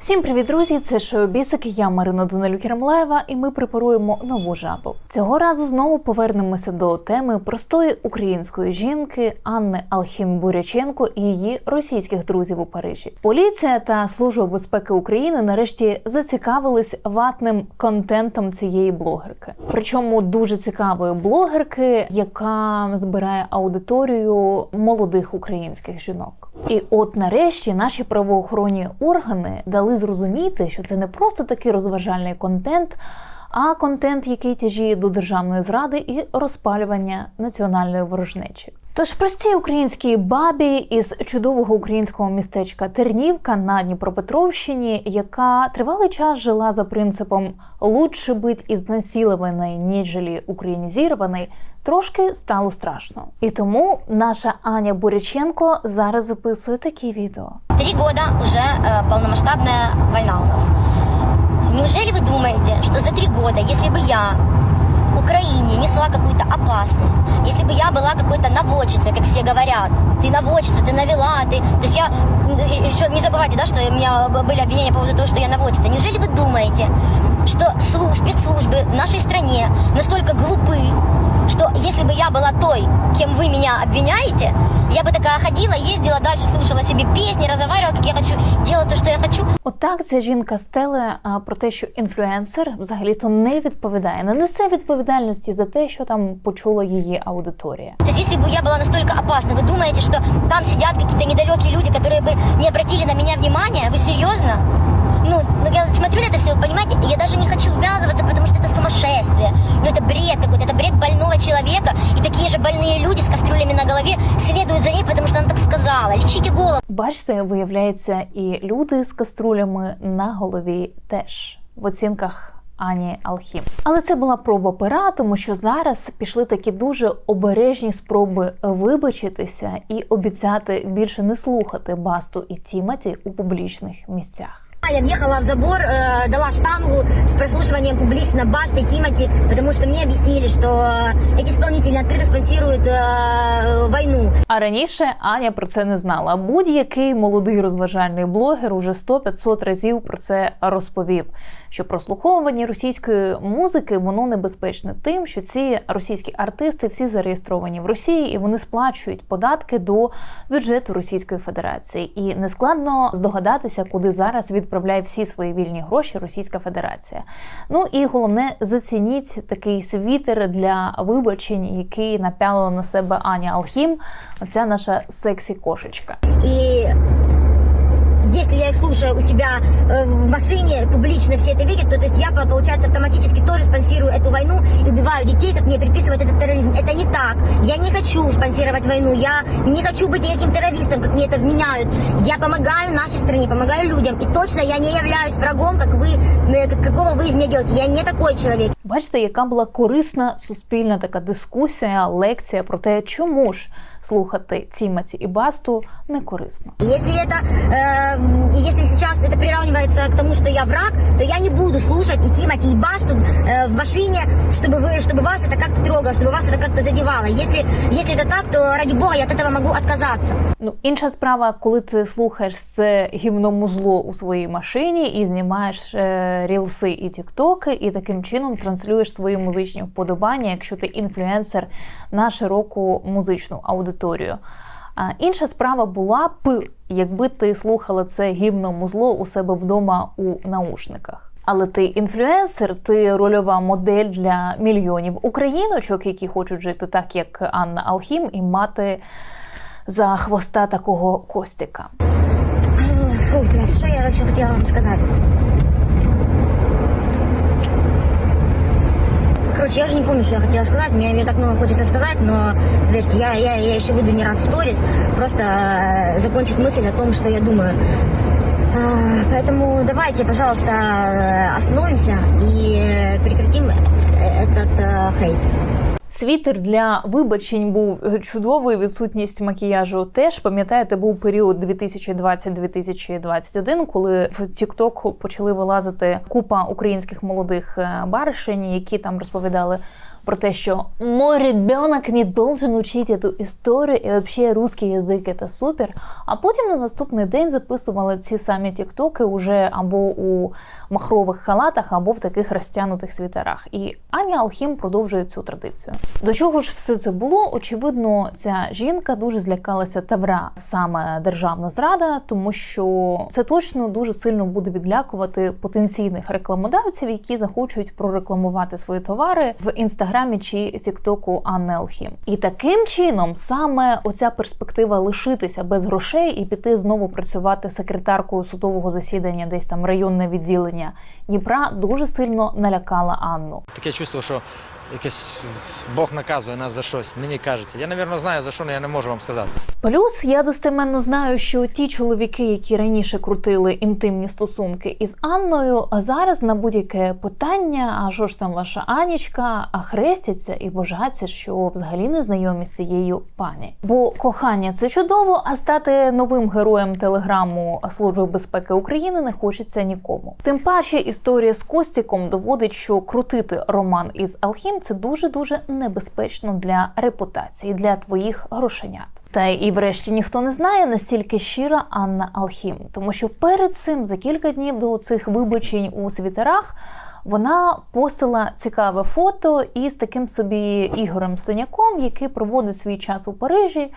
Всім привіт, друзі! Це шоу Бісик, я Марина Данилюк Єремлаєва, і ми препаруємо нову жабу. Цього разу знову повернемося до теми простої української жінки Анни Алхім Буряченко і її російських друзів у Парижі. Поліція та служба безпеки України нарешті зацікавились ватним контентом цієї блогерки. Причому дуже цікавої блогерки, яка збирає аудиторію молодих українських жінок. І от нарешті наші правоохоронні органи дали зрозуміти, що це не просто такий розважальний контент, а контент, який тяжіє до державної зради і розпалювання національної ворожнечі. Тож простій українській бабі із чудового українського містечка Тернівка на Дніпропетровщині, яка тривалий час жила за принципом лучше бить із ізнасилований, ніжели українізірований, трошки стало страшно. І тому наша Аня Буряченко зараз записує такі відео. Три года уже э, полномасштабная война у нас. Неужели вы думаете, что за три года, если бы я Украине несла какую-то опасность, если бы я была какой-то наводчицей, как все говорят, ты наводчица, ты навела, ты... То есть я... Еще не забывайте, да, что у меня были обвинения по поводу того, что я наводчица. Неужели вы думаете, что слу- спецслужбы в нашей стране настолько глупы, что если бы я была той, кем вы меня обвиняете, я бы такая ходила, ездила дальше, слушала себе песни, разговаривала, как я хочу, делала то, что я хочу. Отак ця жінка стеле а, про те, що інфлюенсер взагалі-то не відповідає, не несе відповідальності за те, що там почула її аудиторія. То есть если бы я была настолько опасна, вы думаете, что там сидят какие-то недалекие люди, которые бы не обратили на меня внимания? Вы серьезно? Ну, ну я смотрю на это все, вы понимаете, и я даже не хочу ввязываться, потому что это сумасшествие. Ну это бред какой-то, это бред больного человека. И такие же больные люди с кастрюлями на голове следуют за ней, потому что она так сказала. Лечите голову. Бачите, виявляється, і люди з каструлями на голові теж в оцінках. Ані Алхім, але це була проба пера, тому що зараз пішли такі дуже обережні спроби вибачитися і обіцяти більше не слухати Басту і Тіматі у публічних місцях. Я въехала в забор, э, дала штангу с прослушиванием публично Басты, Тимати, потому что мне объяснили, что э, эти исполнители открыто спонсируют э, войну. А раніше Аня про це не знала. Будь-який молодий розважальний блогер уже 100-500 разів про це розповів. Що прослуховування російської музики воно небезпечне тим, що ці російські артисти всі зареєстровані в Росії і вони сплачують податки до бюджету Російської Федерації. І нескладно здогадатися, куди зараз відправляє всі свої вільні гроші Російська Федерація. Ну і головне, зацініть такий світер для вибачень, який напяла на себе Аня Алхім. Оця наша сексі кошечка. И если я их слушаю у себя э, в машине, публично все это видят, то, то есть я, получается, автоматически тоже спонсирую эту войну и убиваю детей, как мне приписывают этот терроризм. Это не так. Я не хочу спонсировать войну. Я не хочу быть никаким террористом, как мне это вменяют. Я помогаю нашей стране, помогаю людям. И точно я не являюсь врагом, как вы, э, как- какого вы из меня делаете. Я не такой человек. Бачите, яка була корисна суспільна така дискусія, лекція про те, чому ж слухати Тіматі і Басту не корисно. Если это, э, если сейчас это приравнивается к тому, что я враг, то я не буду слушать и Тимати, и Басту э, в машине, чтобы вы, чтобы вас это как-то трогало, чтобы вас это как-то задевало. Если, если это так, то ради бога я от этого могу отказаться. Ну, інша справа, коли ти слухаєш це гімномузло у своїй машині і знімаєш е, рілси і тіктоки, і таким чином транслюєш свої музичні вподобання, якщо ти інфлюенсер на широку музичну аудиторію. А інша справа була б, якби ти слухала це гімномузло у себе вдома у наушниках. Але ти інфлюенсер, ти рольова модель для мільйонів україночок, які хочуть жити так, як Анна Алхім, і мати за хвоста такого Костіка. Что я вообще хотела вам сказать? Короче, я уже не помню, что я хотела сказать. Мне, мне так много хочется сказать, но, верьте, я, я, я еще буду не раз в сторис. Просто э, закончить мысль о том, что я думаю. А, Поэтому давайте, пожалуйста, э, остановимся и э, прекратим э, этот э, хейт. Світер для вибачень був чудовий. Відсутність макіяжу теж пам'ятаєте, був період 2020-2021, коли в TikTok почали вилазити купа українських молодих е, баришень, які там розповідали про те, що мой ребенок не должен учить эту історію, і вообще русский язик это супер. А потім на наступний день записували ці самі тіктоки уже або у махрових халатах, або в таких розтягнутих світерах. І Аня Алхім продовжує цю традицію. До чого ж все це було? Очевидно, ця жінка дуже злякалася тавра саме державна зрада, тому що це точно дуже сильно буде відлякувати потенційних рекламодавців, які захочуть прорекламувати свої товари в інстаграмі чи Тіктоку Анни. І таким чином саме оця перспектива лишитися без грошей і піти знову працювати секретаркою судового засідання, десь там районне відділення Дніпра, дуже сильно налякала Анну. Таке чувство, що якесь Бог наказує нас за щось. Мені кажеться. Я, напевно, знаю за що, але я не можу вам сказати. Плюс я достеменно знаю, що ті чоловіки, які раніше крутили інтимні стосунки із Анною, а зараз на будь-яке питання, а що ж там ваша Анічка, а хрестяться і божаться, що взагалі не знайомі з цією пані. Бо кохання це чудово, а стати новим героєм телеграму Служби безпеки України не хочеться нікому. Тим паче історія з Костіком доводить, що крутити роман із Алхім це дуже дуже небезпечно для репутації, для твоїх грошенят. Та і врешті ніхто не знає настільки щира Анна Алхім, тому що перед цим за кілька днів до цих вибачень у світерах вона постила цікаве фото із таким собі Ігорем Синяком, який проводить свій час у Парижі.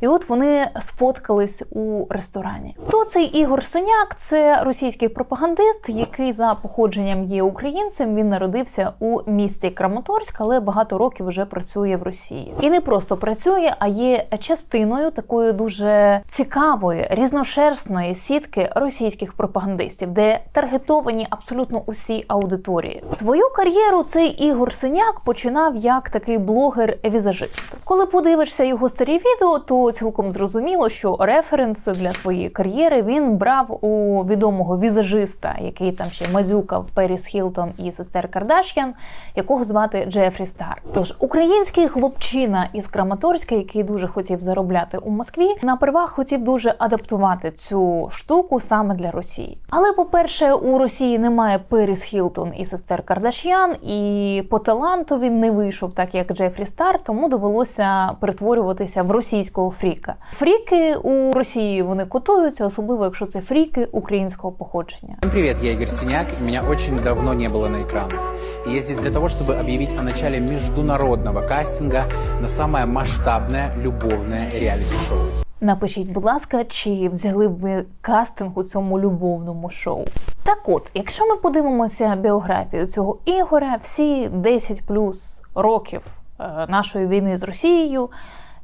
І от вони сфоткались у ресторані. Хто цей Ігор Синяк? Це російський пропагандист, який за походженням є українцем. Він народився у місті Краматорськ, але багато років вже працює в Росії. І не просто працює, а є частиною такої дуже цікавої, різношерстної сітки російських пропагандистів, де таргетовані абсолютно усі аудиторії. Свою кар'єру цей Ігор Синяк починав як такий блогер-візажист. Коли подивишся його старі відео, то цілком зрозуміло, що референс для своєї кар'єри він брав у відомого візажиста, який там ще мазюкав Періс Хілтон і сестер Кардаш'ян, якого звати Джефрі Стар. Тож український хлопчина із Краматорська, який дуже хотів заробляти у Москві, на первах хотів дуже адаптувати цю штуку саме для Росії. Але, по-перше, у Росії немає Періс Хілтон і сестер Кардаш'ян, і по таланту він не вийшов так, як Джефрі Стар, тому довелося перетворюватися в російського фріка. Фріки у Росії вони котуються, особливо якщо це фріки українського походження. Всем привет, я Игорь Синяк, и меня очень давно не было на экранах. И я здесь для того, чтобы объявить о начале международного кастинга на самое масштабное любовное реалити-шоу. Напишіть, будь ласка, чи взяли б ви кастинг у цьому любовному шоу? Так от, якщо ми подивимося біографію цього Ігоря, всі 10 плюс років е, нашої війни з Росією.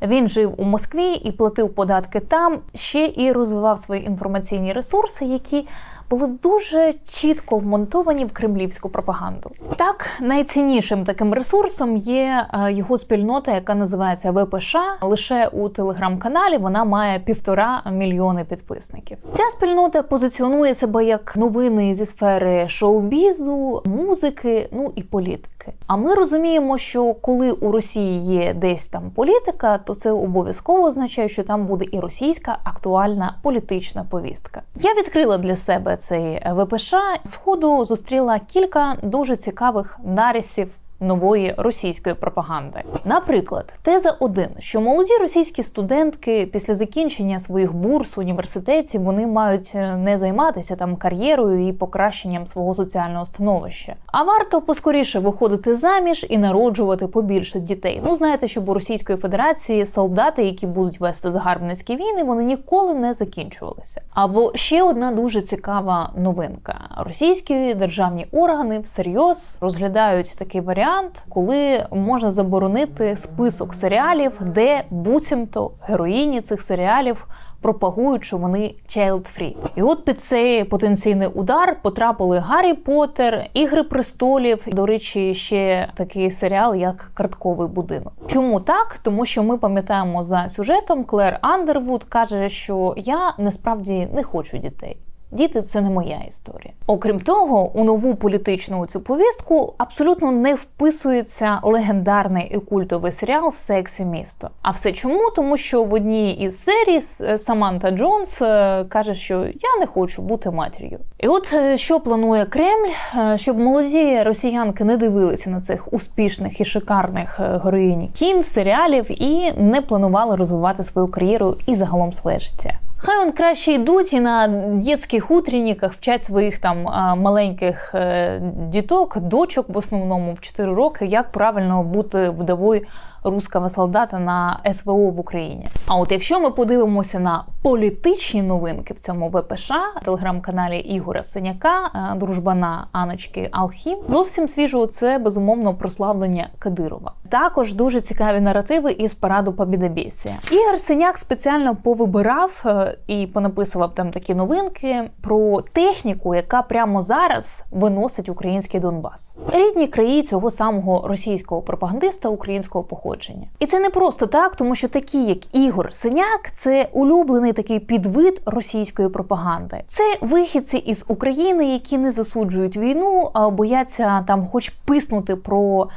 він жив у Москві і платив податки там, ще і розвивав свої інформаційні ресурси, які були дуже чітко вмонтовані в кремлівську пропаганду. Так, найціннішим таким ресурсом є е, його спільнота, яка називається ВПШ. Лише у телеграм-каналі вона має півтора мільйони підписників. Ця спільнота позиціонує себе як новини зі сфери шоу-бізу, музики, ну і політики. А ми розуміємо, що коли у Росії є десь там політика, то це обов'язково означає, що там буде і російська актуальна політична повістка. Я відкрила для себе цей ВПШ. Сходу зустріла кілька дуже цікавих нарисів. Нової російської пропаганди, наприклад, теза 1, що молоді російські студентки після закінчення своїх бурс в університеті вони мають е, не займатися там кар'єрою і покращенням свого соціального становища, а варто поскоріше виходити заміж і народжувати побільше дітей. Ну знаєте, щоб у Російської Федерації солдати, які будуть вести загарбницькі війни, вони ніколи не закінчувалися. Або ще одна дуже цікава новинка: російські державні органи всерйоз розглядають такий варіант, коли можна заборонити список серіалів, де буцімто героїні цих серіалів. Пропагують, що вони child-free. І от під цей потенційний удар потрапили Гаррі Поттер, Ігри престолів. До речі, ще такий серіал, як Картковий будинок. Чому так? Тому що ми пам'ятаємо за сюжетом, Клер Андервуд каже, що я насправді не хочу дітей. Діти це не моя історія. Окрім того, у нову політичну цю повістку абсолютно не вписується легендарний і культовий серіал Сексі місто. А все чому? Тому що в одній із серій Саманта Джонс е, каже, що я не хочу бути матір'ю. І от е, що планує Кремль, Е, щоб молоді росіянки не дивилися на цих успішних і шикарних е, героїнь кін, серіалів і не планували розвивати свою кар'єру і загалом своє життя. Хай он краще йдуть і на дітських утренниках вчать своїх там маленьких е, діток, дочок в основному в 4 роки, як правильно бути вдовою руского солдата на СВО в Україні. А от якщо ми подивимося на політичні новинки в цьому ВПШ, телеграм-каналі Ігоря Синяка, е, дружбана Аночки Алхім, зовсім свіжого це безумовно прославлення Кадирова. Також дуже цікаві наративи із параду Побідобєсія. Ігор Синяк спеціально повибирав е, і понаписував там такі новинки про техніку, яка прямо зараз виносить український Донбас. Рідні краї цього самого російського пропагандиста українського походження. І це не просто так, тому що такі, як Ігор Синяк, це улюблений такий підвид російської пропаганди. Це вихідці із України, які не засуджують війну, а бояться там, хоч писнути про.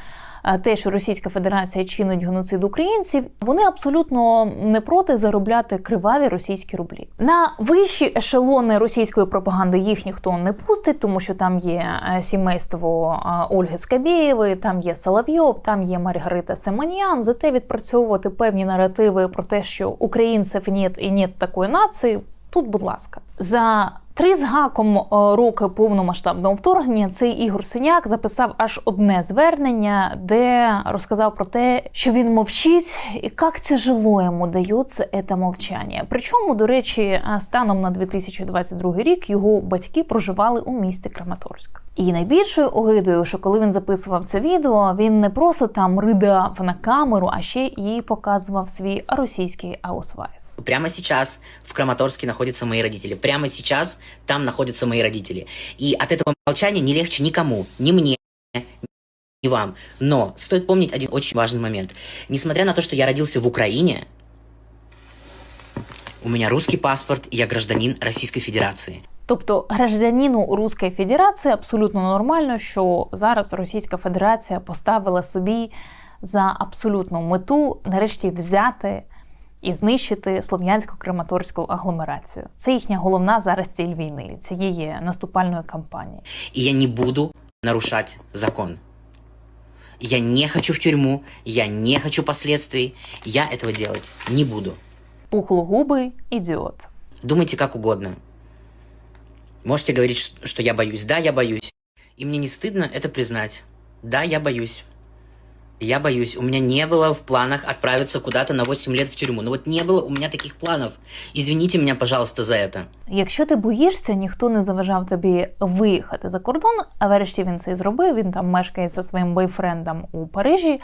Те, що Російська Федерація чинить геноцид українців, вони абсолютно не проти заробляти криваві російські рублі. На вищі ешелони російської пропаганди їх ніхто не пустить, тому що там є е, сімейство е, Ольги Скабєєвої, там є Соловйов, там є Маргарита Семенян. Зате відпрацьовувати певні наративи про те, що українців нет і нет такої нації. Тут, будь ласка, за три з гаком е, роки повномасштабного вторгнення цей Ігор Синяк записав аж одне звернення, де розказав про те, що він мовчить, і як тяжело йому дається це мовчання. Причому, до речі, е, станом на 2022 рік його батьки проживали у місті Краматорськ. І найбільшою огидою, що коли він записував це відео, він не просто там ридав на камеру, а ще і показував свій російський аусвайс. Прямо сейчас в Краматорске находятся мои родители. Прямо сейчас там находятся мои родители. И от этого молчания не легче никому, ни мне, ни вам. Но стоит помнить один очень важный момент. Несмотря на то, что я родился в Украине, у меня русский паспорт, и я гражданин Российской Федерации. Тобто гражданину Руської Федерації абсолютно нормально, що зараз Російська Федерація поставила собі за абсолютну мету нарешті взяти і знищити слов'янсько-крематорську агломерацію. Це їхня головна зараз ціль війни, цієї наступальної кампанії. И я не буду нарушать закон. Я не хочу в тюрьму, я не хочу последствий. Я этого делать не буду. Пухлогубий ідіот. Думайте как угодно. Можете говорить, ш- что я боюсь. Да, я боюсь. И мне не стыдно это признать. Да, я боюсь. Я боюсь. У меня не было в планах отправиться куда-то на 8 лет в тюрьму. Ну вот не было у меня таких планов. Извините меня, пожалуйста, за это. Якщо ти боїшся, ніхто не заважав тобі виїхати за кордон, а врешті він це і зробив. Він там мешкає зі своїм бойфрендом у Парижі.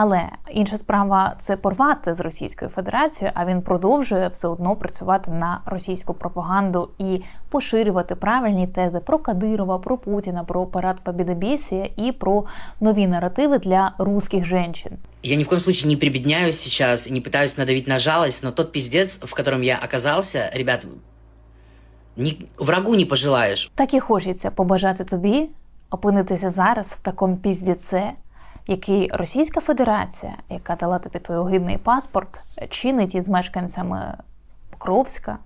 Але інша справа це порвати з Російською Федерацією, а він продовжує все одно працювати на російську пропаганду і поширювати правильні тези про Кадирова, про Путіна, про парад Побєдобєсія і про нові наративи для русських жінчин. Я ни в коем случае не прибедняюсь сейчас, не пытаюсь надавить на жалость, но тот пиздец, в котором я оказался, ребят, ни- врагу не пожелаешь. Так і хочеться побажати тобі опинитися зараз в такому піздіце, який Російська Федерація, яка дала тобі той огидний паспорт, чинить із мешканцями Покровська,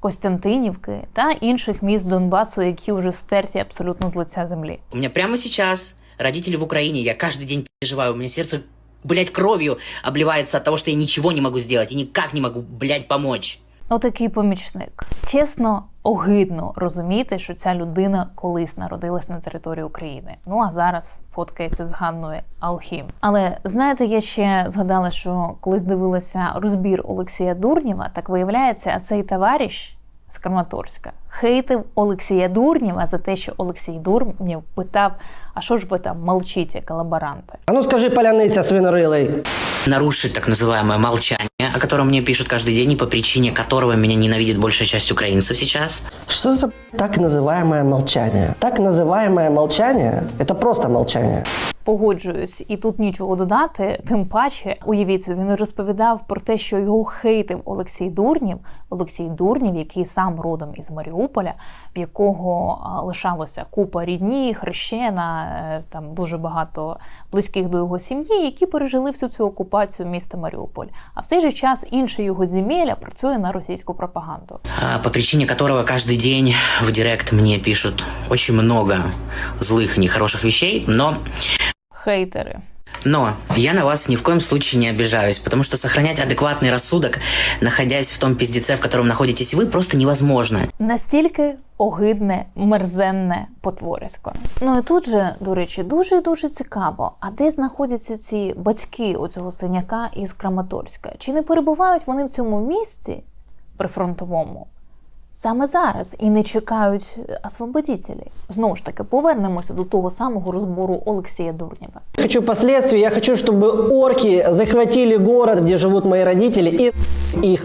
Костянтинівки та інших міст Донбасу, які вже стерті абсолютно з лиця землі. У меня прямо сейчас родители в Украине, я каждый день переживаю, у меня сердце, блядь, кровью обливается от того, что я ничего не могу сделать и никак не могу, блядь, помочь. Отакий помічник. Чесно, огидно розуміти, що ця людина колись народилась на території України. Ну а зараз фоткається з Ганною Алхім. Але знаєте, я ще згадала, що колись дивилася розбір Олексія Дурнєва, так виявляється, а цей товариш з Краматорська хейтив Олексія Дурнєва за те, що Олексій Дурнєв питав: а що ж ви там молчите, колаборанти? А ну скажи, паляниця свинорилий. Нарушить так называемое молчание, о котором мне пишут каждый день и по причине которого меня ненавидит большая часть украинцев сейчас. Что за так называемое молчание? Так называемое молчание – это просто молчание. Погоджуюсь, і тут нічого додати. Тим паче, уявіть собі, він розповідав про те, що його хейтив Олексій Дурнів. Олексій Дурнів, який сам родом із Маріуполя, в якого лишалося купа рідні, хрещена, е, там дуже багато близьких до його сім'ї, які пережили всю цю окупацію міста Маріуполь. А в цей же час інше його земеля працює на російську пропаганду. по причине которого каждый день в директ мне пишут очень много злых, нехороших вещей, но Хейтери. Но я на вас ни в коем случае не обижаюсь, потому что сохранять адекватный рассудок, находясь в том пиздеце, в котором находитесь вы, просто невозможно. Настільки огидне, мерзенне потворисько. Ну і тут же, до речі, дуже дуже цікаво, а де знаходяться ці батьки оцього синяка із Краматорська? Чи не перебувають вони в цьому місці прифронтовому? Саме зараз і не чекають освободітелі. Знову ж таки, повернемося до того самого розбору Олексія Дурнєва. Хочу последствий. Я хочу, щоб орки захватили город, де живуть мої родителі родители, и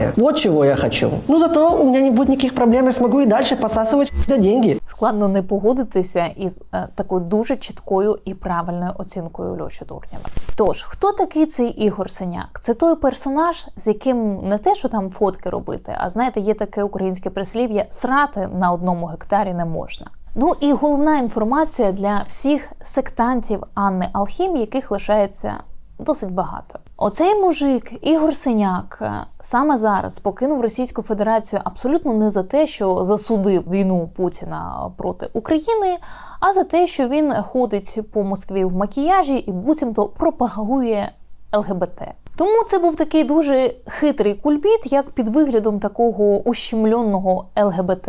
их Вот чего я хочу. Ну, зато у меня не будет никаких проблем, я смогу и дальше посасывать за деньги. Складно не погодитися із е, такою дуже чіткою і правильною оцінкою Льоші Дурнєва. Тож, хто такий цей Ігор Синяк? Це той персонаж, з яким не те, що там фотки робити, а знаєте, є таке українське прислів'я срати на одному гектарі не можна. Ну і головна інформація для всіх сектантів Анни Алхім, яких лишається досить багато. Оцей мужик Ігор Синяк е, саме зараз покинув Російську Федерацію абсолютно не за те, що засудив війну Путіна проти України, а за те, що він ходить по Москві в макіяжі і буцімто пропагує ЛГБТ. Тому це був такий дуже хитрий кульбіт, як під виглядом такого ущемленого ЛГБТ.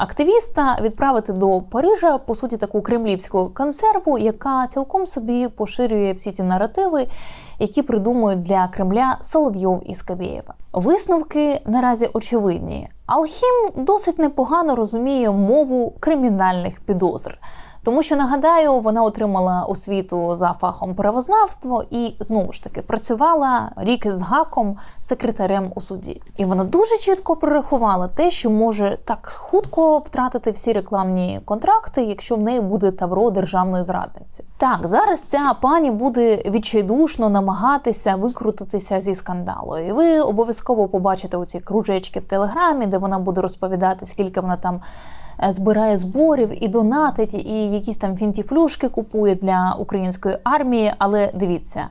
Активіста відправити до Парижа по суті таку кремлівську консерву, яка цілком собі поширює всі ті наративи, які придумують для Кремля Соловйов і Скабєєва. Висновки наразі очевидні. Алхім досить непогано розуміє мову кримінальних підозр. Тому що нагадаю, вона отримала освіту за фахом правознавство і знову ж таки працювала рік із гаком секретарем у суді. І вона дуже чітко прорахувала те, що може так хутко втратити всі рекламні контракти, якщо в неї буде тавро державної зрадниці. Так, зараз ця пані буде відчайдушно намагатися викрутитися зі скандалу. І ви обов'язково побачите оці кружечки в телеграмі, де вона буде розповідати, скільки вона там збирає зборів і донатить, і якісь там фінтіфлюшки купує для української армії. Але дивіться.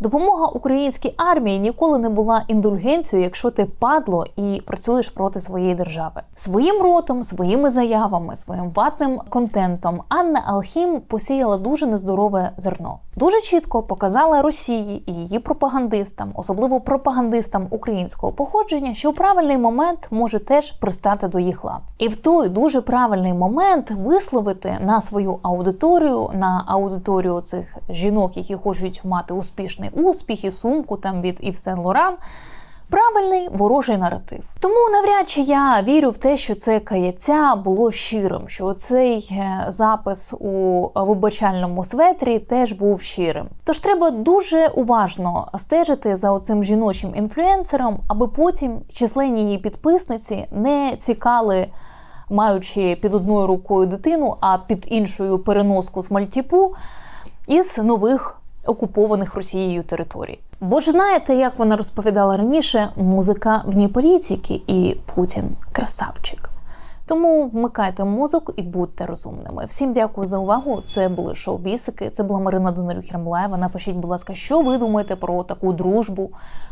Допомога українській армії ніколи не була індульгенцією, якщо ти падло і працюєш проти своєї держави. Своїм ротом, своїми заявами, своїм ватним контентом Анна Алхім посіяла дуже нездорове зерно. Дуже чітко показала Росії і її пропагандистам, особливо пропагандистам українського походження, що у правильний момент може теж пристати до їх лав. І в той дуже правильний момент висловити на свою аудиторію, на аудиторію цих жінок, які хочуть мати успішний успіх і сумку там від Ів Сен Лоран. Правильний ворожий наратив. Тому навряд чи я вірю в те, що це каяття було щирим, що цей е, запис у вибачальному светрі теж був щирим. Тож треба дуже уважно стежити за оцим жіночим інфлюенсером, аби потім численні її підписниці не цікали, маючи під одною рукою дитину, а під іншою переноску з мальтіпу із нових окупованих Росією територій. Бо ж знаєте, як вона розповідала раніше, музика вні політики і Путін красавчик. Тому вмикайте мозок і будьте розумними. Всім дякую за увагу. Це були шоу-бісики. Це була Марина Данилюк Хермлаєва. Напишіть, будь ласка, що ви думаєте про таку дружбу,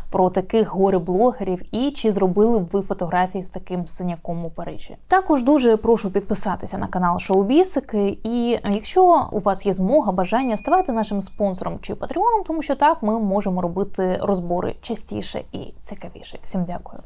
про таких горе-блогерів і чи зробили б ви фотографії з таким синяком у Парижі. Також дуже прошу підписатися на канал Шоу-бісики. І якщо у вас є змога, бажання, ставайте нашим спонсором чи патреоном, тому що так ми можемо робити розбори частіше і цікавіше. Всім дякую.